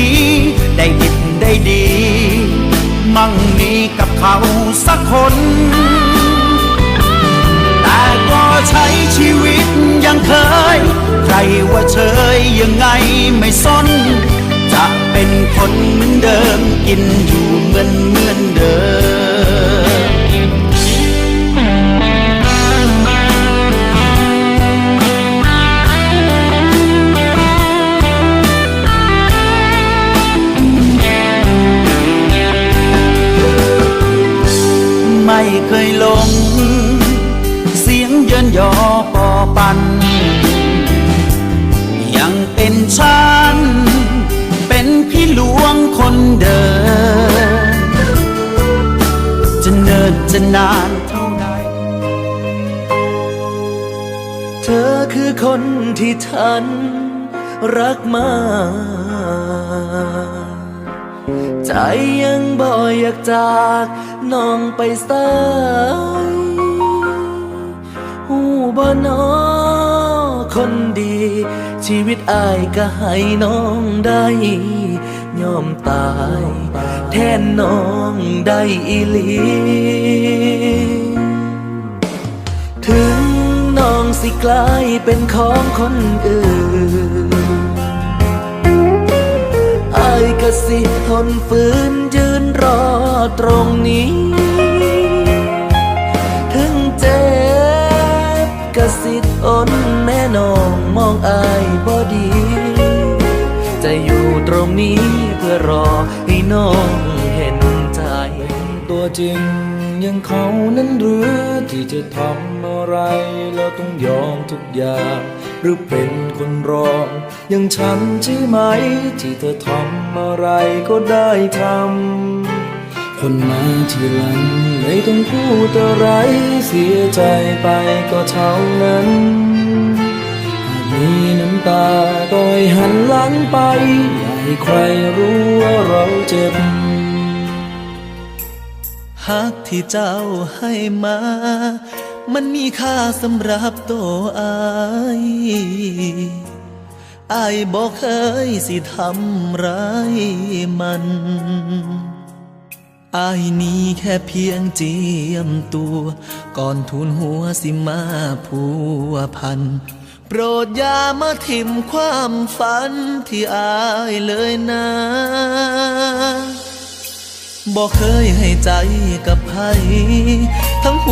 นี้ ได้ดิบได้ดี มั่งมีกับเขาสักคน แต่ก็ใช้ชีวิตยังเคย ใครว่าเฉยยังไงไม่สน จะเป็นคนเหมือนเดิมกินอยู่เหมือนเหมือนเดิม ไม่เคยลง เสียงเยินยอปอปัน ยังเป็นฉัน เป็นพี่หลวงคนเดิมจะเนินจะนานเท่าใดเธอคือคนที่ฉันรักมาก ใจยังบ่อยากจากน้องไปสายหูบ่นอคนดี ชีวิตอายก็ให้น้องได้ยอมตาย แทนน้องได้อีหลีถึงน้องสิกลายเป็นของคนอื่น ทนฝืนยืนรอตรงนี้ ถึงเจ็บก็สิทนแม่น้องมองอายบ่ดี จะอยู่ตรงนี้เพื่อรอให้น้องเห็นใจ ตัวจริงยังเขานั้นหรือที่จะทำอะไรแล้วต้องยอมทุกอย่าง หรือเป็นคนรอง อย่างฉันใช่ไหม ที่เธอทำอะไรก็ได้ทำ คนมาทีหลังไม่ต้องพูดอะไร เสียใจไปก็เท่านั้นหากมีน้ำตาก็ให้หันหลังไป อย่าให้ใครรู้ว่าเราเจ็บฮักที่เจ้าให้มา มันมีค่าสำหรับตัวอายอายบอกเคยสิทำร้ายมันอายนี้แค่เพียงเจียมตัว ก่อนทุนหัวสิมาผัวพัน โปรดอย่ามาทิ่มความฝันที่อายเลยนะบอกเคยให้ใจกับใคร